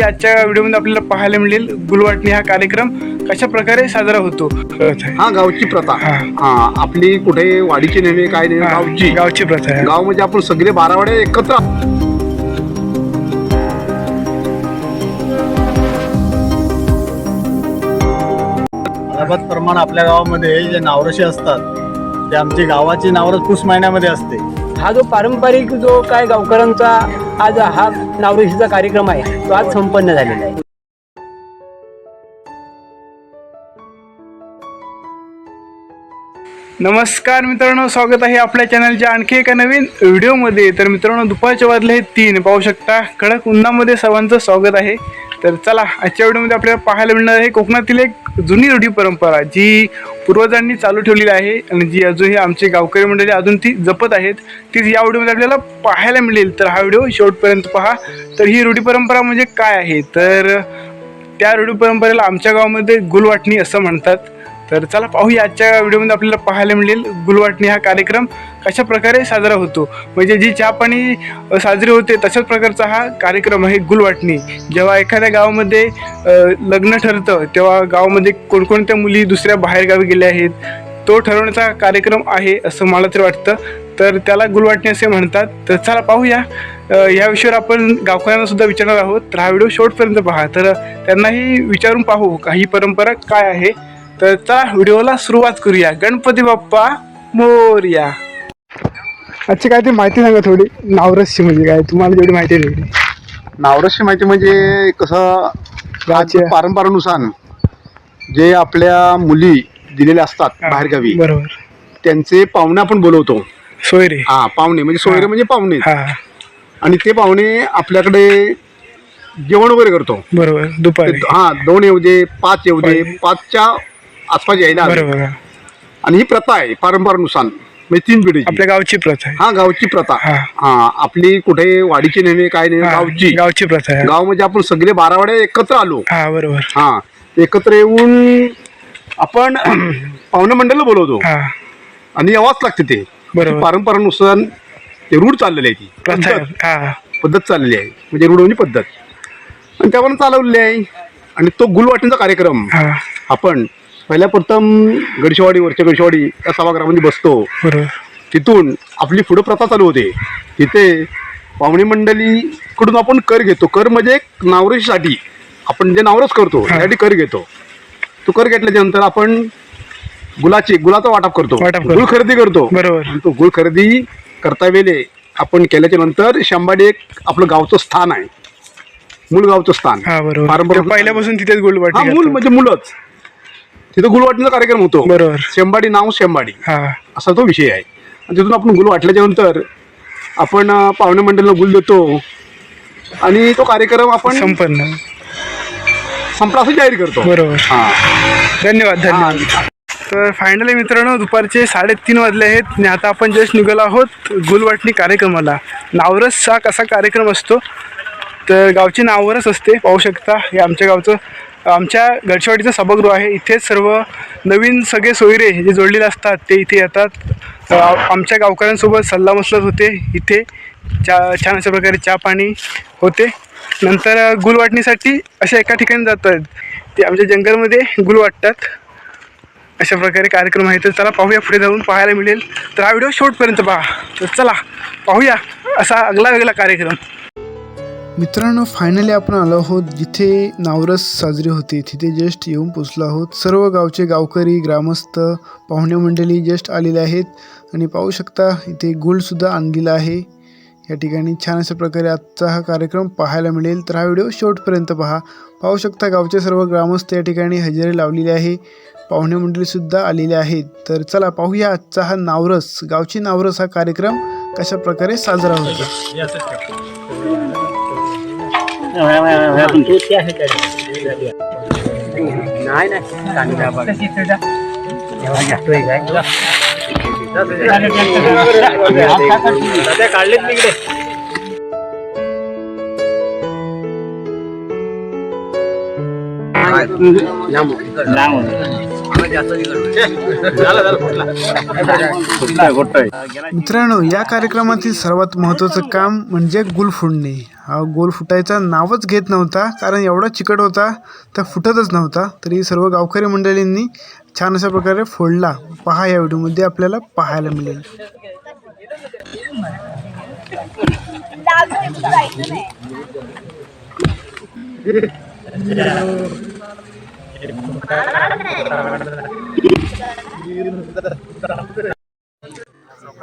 पाहूया आजच्या व्हिडिओमध्ये आपल्याला पाहायला मिळेल गुलवाटणी हा कार्यक्रम कशा प्रकारे साजरा होतो. हा गावची प्रथा. हा. आपली कुठे वाडीची नेहमी काय नाही हा, गावची. गावची प्रथा आहे. गाव म्हणजे आपण सगळे बारावाडे एकत्र प्रमाण आपल्या गावामध्ये जे नावरशी असतात ते आमची गावाची नावरस पुस महिन्यामध्ये असते. हा जो पारंपरिक जो काय गावकऱ्यांचा आज हा नावरेशीचा कार्यक्रम आहे तो आज संपन्न झालेला आहे. नमस्कार मित्रांनो स्वागत आहे आपल्या चॅनलच्या आणखी एका नवीन व्हिडिओमध्ये. तर मित्रांनो दुपारच्या वाजले हे तीन. पाहू शकता कडक उन्हामध्ये सर्वांचं स्वागत आहे. तर चला आजच्या व्हिडिओमध्ये आपल्याला पाहायला मिळणार आहे कोकणातील एक जुनी रूढी परंपरा जी पूर्वजांनी चालू ठेवलेली आहे आणि जी अजूनही आमचे गावकरी मंडळी अजून ती जपत आहेत तीच या व्हिडिओमध्ये आपल्याला पाहायला मिळेल. तर हा व्हिडिओ शेवटपर्यंत पहा. तर ही रूढी परंपरा म्हणजे काय आहे? तर त्या रूढी परंपरेला आमच्या गावामध्ये गुलवाटणी असं म्हणतात. तर चला पाहूया. आजच्या व्हिडिओमध्ये आपल्याला पाहायला मिळेल गुलवाटणी हा कार्यक्रम. कशा प्रकारे साजरा होतो. म्हणजे जी चहा पाणी साजरी होते तशाच प्रकारचा हा कार्यक्रम आहे गुलवाटणी. जेव्हा एखाद्या गावामध्ये लग्न ठरतं तेव्हा गावामध्ये कोणकोणत्या मुली दुसऱ्या बाहेरगावी गेल्या आहेत तो ठरवण्याचा कार्यक्रम आहे असं मला तरी वाटतं. तर त्याला गुलवाटणी असे म्हणतात. तर चला पाहूया. या विषयावर आपण गावकऱ्यांना सुद्धा विचारणार आहोत. तर हा व्हिडिओ शेवटपर्यंत पहा. तर त्यांनाही विचारून पाहू का ही परंपरा काय आहे. तर चला व्हिडिओला सुरुवात करूया. गणपती बाप्पा मोर्या. अच्छा काय ते माहिती सांगा थोडी. नावरसची म्हणजे काय? तुम्हाला जेवढी माहिती आहे तेवढी. नावरसची माहिती म्हणजे कसं परंपरानुसार जे आपल्या मुली दिलेल्या असतात बाहेरगावी बरोबर. त्यांचे पाहुणे आपण बोलवतो. सोयरे. हा पाहुणे. म्हणजे सोयरे. म्हणजे पाहुणे. हा. आणि ते पाहुणे आपल्याकडे जेवण वगैरे करतो. बरोबर. दुपारी. हा दोन येऊ दे पाच येऊ दे. पाचच्या आसपास यायला हवे. बरोबर. आणि ही प्रथा आहे परंपरानुसार. म्हणजे तीन पिढी आपल्या गावची प्रथा आहे. हा गावची प्रथा. हा. हा आपली कुठे वाडीची नेहमी काय नाही हा, गावची. गावची प्रथा आहे. गाव म्हणजे आपण सगळे बारावाडे एकत्र आलो. हा बरोबर. हा एकत्र येऊन आपण पाहुणे मंडळ बोलवतो. हा. आणि यावाच लागते ते. बरोबर. परंपरानुसार ते रूढ चाललेली आहे ती. प्रथा आहे. पद्धत. हा. पद्धत चाललेली आहे. म्हणजे रूढ म्हणजे पद्धत. आणि त्यावरून चालवलेली आहे. आणि तो गुलवाटीचा कार्यक्रम हा. आपण पहिल्या प्रथम गडशेवाडी वरच्या गडशेवाडी या सभागृहामध्ये बसतो. बरोबर. तिथून आपली पुढे प्रथा चालू होते. तिथे पाहुणे मंडळीकडून आपण कर घेतो. कर म्हणजे एक आपण जे नावरस करतो त्यासाठी कर घेतो. तो कर घेतल्याच्या नंतर आपण गुलाची गुलाचा वाटप करतो. वाटप करतो. गुळ खरेदी करतो. बरोबर. आणि तो गुळ खरेदी करता वेळे आपण केल्याच्यानंतर शंभाडी एक आपलं गावचं स्थान आहे. मूळ गावचं स्थान. हा बरोबर. पारंपरिक ते पहिल्यापासून तिथेच गोल्ड हा वाटी मूल म्हणजे मुलंच तिथं गुलवाटणीचा कार्यक्रम होतो. बरोबर. शेंबाडी नाव शेंबाडी. हा. असा तो विषय आहे. आणि तिथून आपण गुल वाटल्याच्या नंतर आपण अं, पाहुणे मंडळाला गुल देतो. आणि तो कार्यक्रम आपण संपन्न. संपला असं जाहीर करतो. बरोबर. हा. धन्यवाद धन्यवाद. तर फायनली मित्रांनो दुपारचे साडेतीन वाजले आहेत आणि आता आपण जस्ट निघालो आहोत गुलवाटणी कार्यक्रमाला. नावरस हा कसा कार्यक्रम असतो. तर गावची नावरस असते पाहू शकता. हे आमच्या गावचं आमच्या गडशेवाडीचं सभागृह आहे. इथेच सर्व नवीन सगळे सोयरे जे जोडलेले असतात ते इथे येतात. आमच्या गावकऱ्यांसोबत सल्लामसलत होते. इथे चा छान अशा प्रकारे चहा पाणी होते. नंतर गुल वाटणीसाठी अशा एका ठिकाणी जातात ते आमच्या जंगलमध्ये गुल वाटतात. अशा प्रकारे कार्यक्रम आहे. तर चला पाहूया. पुढे जाऊन पाहायला मिळेल. तर हा व्हिडिओ शेवटपर्यंत पहा. तर चला पाहूया. असा अगला वेगळा कार्यक्रम. मित्रांनो फायनली आपण आलो आहोत जिथे नावरस साजरी होते. तिथे जस्ट येऊन पोचलो आहोत. सर्व गावचे गावकरी ग्रामस्थ पाहुणे मंडळी जस्ट आलेले आहेत. आणि पाहू शकता इथे गुळसुद्धा आणलेला आहे. या ठिकाणी छान अशा प्रकारे आजचा हा कार्यक्रम पाहायला मिळेल. तर हा व्हिडिओ शेवटपर्यंत पहा. पाहू शकता गावचे सर्व ग्रामस्थ या ठिकाणी हजेरी लावलेली आहे. पाहुणे मंडळीसुद्धा आलेले आहेत. तर चला पाहूया आजचा हा नावरस. गावची नावरस हा कार्यक्रम कशा प्रकारे साजरा होतो. नाही नाही काढलेत तिकडे मित्रांनो या कार्यक्रमातील सर्वात महत्त्वाचं काम म्हणजे गुल फोडणे गोल फुटायचा नावच घेत नव्हता. कारण एवढा चिकट होता तर फुटतच नव्हता. तरी सर्व गावकरी मंडळींनी छान अशा प्रकारे फोडला. पहा या व्हिडिओमध्ये आपल्याला पाहायला मिळेल.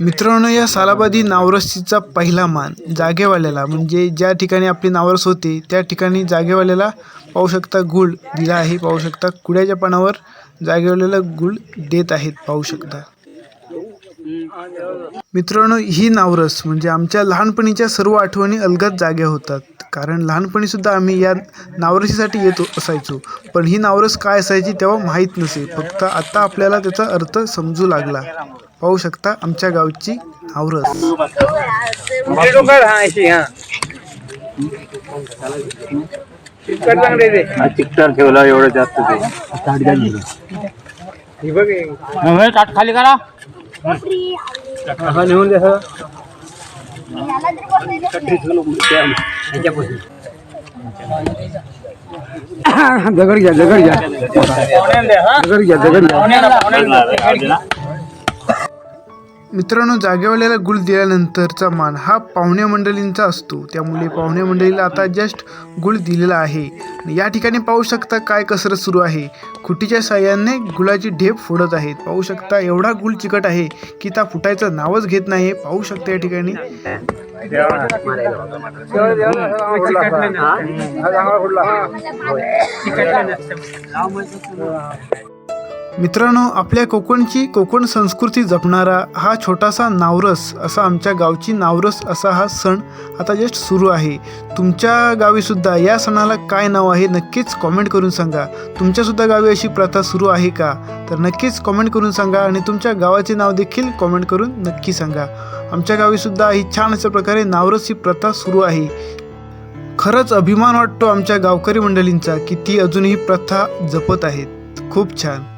मित्रांनो या सालाबादी नावरसीचा पहिला मान जागेवाल्याला म्हणजे ज्या ठिकाणी आपली नावरस होते त्या ठिकाणी जागेवाल्याला पाहू शकता गुळ दिला आहे पाहू शकता कुड्याच्या पानावर जागेवाल्याला गुळ देत आहेत पाहू शकता. मित्रांनो ही नावरस म्हणजे आमच्या लहानपणीच्या सर्व आठवणी अलगद जाग्या होतात. कारण लहानपणी सुद्धा आम्ही या नावरसीसाठी येत असायचो. पण ही नावरस काय असायची तेव्हा माहीत नसे. फक्त आता आपल्याला त्याचा अर्थ समजू लागला. पाहू शकता आमच्या गावची चिकटर ठेवला एवढं जास्त ते. काट खाली करा. नेऊन द्या दगड घ्या दगड घ्या. दगड घ्या दगड घ्या. मित्रांनो जागेवाल्याला गुळ दिल्यानंतरचा मान हा पाहुण्या मंडळींचा असतो. त्यामुळे पाहुण्या मंडळीला आता जस्ट गुळ दिलेला आहे. या ठिकाणी पाहू शकता काय कसरत सुरू आहे. खुटीच्या साह्याने गुळाची ढेप फोडत आहेत. पाहू शकता एवढा गुळ चिकट आहे की त्या फुटायचं नावच घेत नाही पाहू शकता या ठिकाणी. मित्रांनो आपल्या कोकणची कोकण संस्कृती जपणारा हा छोटासा नावरस असा आमच्या गावची नावरस असा हा सण आता जस्ट सुरू आहे. तुमच्या गावीसुद्धा या सणाला काय नाव आहे नक्कीच कॉमेंट करून सांगा. तुमच्यासुद्धा गावी अशी प्रथा सुरू आहे का? तर नक्कीच कॉमेंट करून सांगा आणि तुमच्या गावाचे नाव देखील कॉमेंट करून नक्की सांगा. आमच्या गावीसुद्धा ही छान अशा प्रकारे नावरस ही प्रथा सुरू आहे. खरंच अभिमान वाटतो आमच्या गावकरी मंडळींचा की ती अजूनही प्रथा जपत आहेत. खूप छान.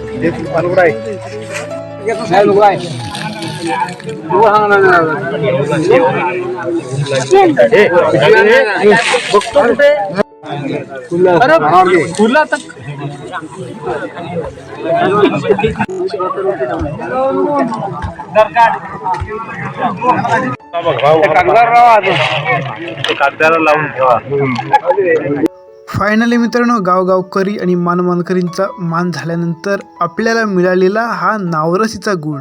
कागदाला लावून ठेवा फायनली मित्रांनो गावगावकरी आणि मानमानकरींचा मान झाल्यानंतर आपल्याला मिळालेला हा नावरसीचा गुळ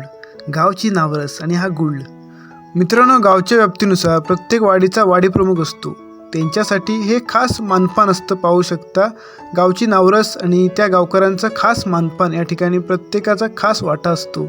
गावची नावरस आणि हा गुळ. मित्रांनो गावच्या व्याप्तीनुसार प्रत्येक वाडीचा वाडी प्रमुख असतो. त्यांच्यासाठी हे खास मानपान असतं पाहू शकता. गावची नावरस आणि त्या गावकऱ्यांचा खास मानपान या ठिकाणी प्रत्येकाचा खास वाटा असतो.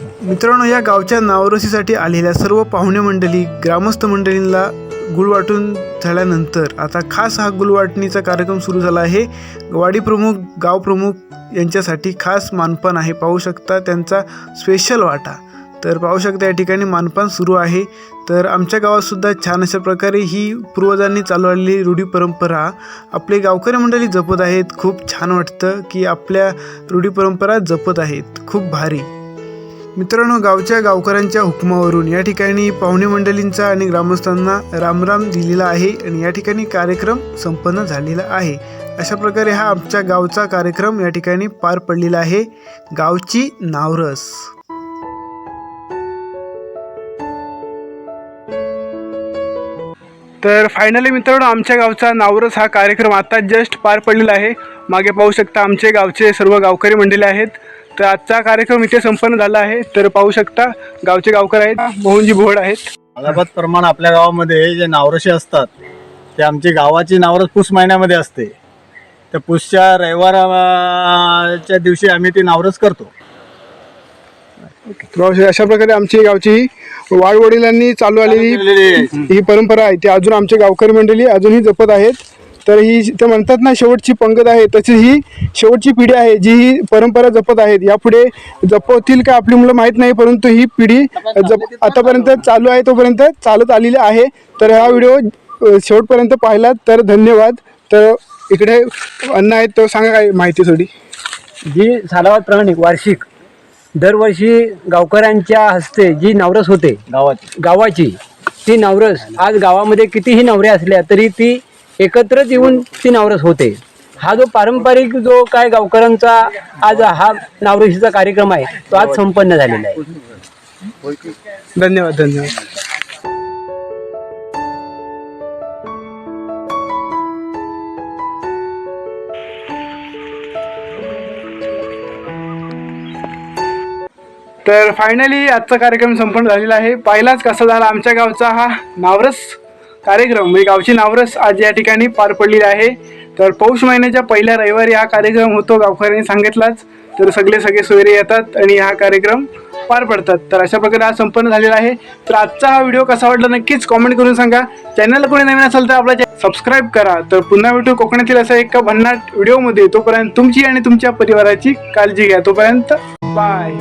मित्रांनो या गावच्या नावरसीसाठी आलेल्या सर्व पाहुणे मंडळी ग्रामस्थ मंडळींना गुळ वाटून झाल्यानंतर आता खास हा गुळवाटणीचा कार्यक्रम सुरू झाला आहे. वाडी प्रमुख गाव प्रमुख यांच्यासाठी खास मानपान आहे. पाहू शकता त्यांचा स्पेशल वाटा. तर पाहू शकता या ठिकाणी मानपान सुरू आहे. तर आमच्या गावातसुद्धा छान अशा प्रकारे ही पूर्वजांनी चालवलेली रूढी परंपरा आपले गावकरी मंडळी जपत आहेत. खूप छान वाटतं की आपल्या रूढी परंपरा जपत आहेत. खूप भारी. मित्रांनो गावच्या गावकऱ्यांच्या हुकमावरून या ठिकाणी पाहुणे मंडळींचा आणि ग्रामस्थांना रामराम दिलेला आहे आणि या ठिकाणी कार्यक्रम संपन्न झालेला आहे. अशा प्रकारे हा आमच्या गावचा कार्यक्रम या ठिकाणी पार पडलेला आहे. गावची नावरस. तर फायनली मित्रांनो आमच्या गावचा नावरस हा कार्यक्रम आता जस्ट पार पडलेला आहे. मागे पाहू शकता आमचे गावचे सर्व गावकरी मंडळी आहेत. तर आजचा कार्यक्रम इथे संपन्न झाला आहे. तर पाहू शकता गावचे गावकर आहेत मोहनजी भोड आहेत. अलाहाबाद प्रमाण आपल्या गावामध्ये जे नावरशी असतात ते आमची गावाची नावरस पुस महिन्यामध्ये असते. तर पुसच्या रविवारच्या दिवशी आम्ही ती नावरस करतो. अशा- अशा प्रकारे आमची गावची ही वाडवडिलांनी चालू आलेली ही परंपरा आहे. ती अजून आमचे गावकरी मंडळी अजूनही जपत आहेत. तर ही ते म्हणतात ना शेवटची पंगत आहे. तशी ही शेवटची पिढी आहे जी ही परंपरा जपत आहेत. यापुढे जपवतील का आपली मुलं माहीत नाही परंतु ही पिढी जप आतापर्यंत चालू आहे तोपर्यंत चालत आलेली आहे. तर हा व्हिडिओ शेवटपर्यंत पाहिलात तर धन्यवाद. तर इकडे अन्न आहेत तो सांगा काय माहिती थोडी जी सालावादप्रमाणे वार्षिक. दरवर्षी गावकऱ्यांच्या हस्ते जी नवरस होते गावाची. गावाची ती नवरस आज गावामध्ये कितीही नवरे असल्या तरी ती एकत्रच येऊन ती नावरस होते. हा जो पारंपरिक जो काय गावकऱ्यांचा आज हा नावरशीचा कार्यक्रम आहे तो आज संपन्न झालेला आहे. धन्यवाद धन्यवाद. तर फायनली आजचा कार्यक्रम संपन्न झालेला आहे. पहिलाच कसा झाला आमच्या गावचा हा नावरस? कार्यक्रम. म्हणजे गावची नावरस आज या ठिकाणी पार पडलेली आहे. तर पौष महिन्याच्या पहिल्या रविवारी हा कार्यक्रम होतो गावकऱ्यांनी सांगितलाच. तर सगळे सगळे सोयरे येतात आणि हा कार्यक्रम पार पडतात. तर अशा प्रकारे हा संपन्न झालेला आहे. तर आजचा हा व्हिडिओ कसा वाटला नक्कीच कॉमेंट करून सांगा. चॅनल कोणी नवीन असेल तर आपला सबस्क्राईब करा. तर पुन्हा भेटू कोकणातील असा एका भन्नाट व्हिडिओमध्ये. तोपर्यंत तुमची आणि तुमच्या परिवाराची काळजी घ्या. तोपर्यंत बाय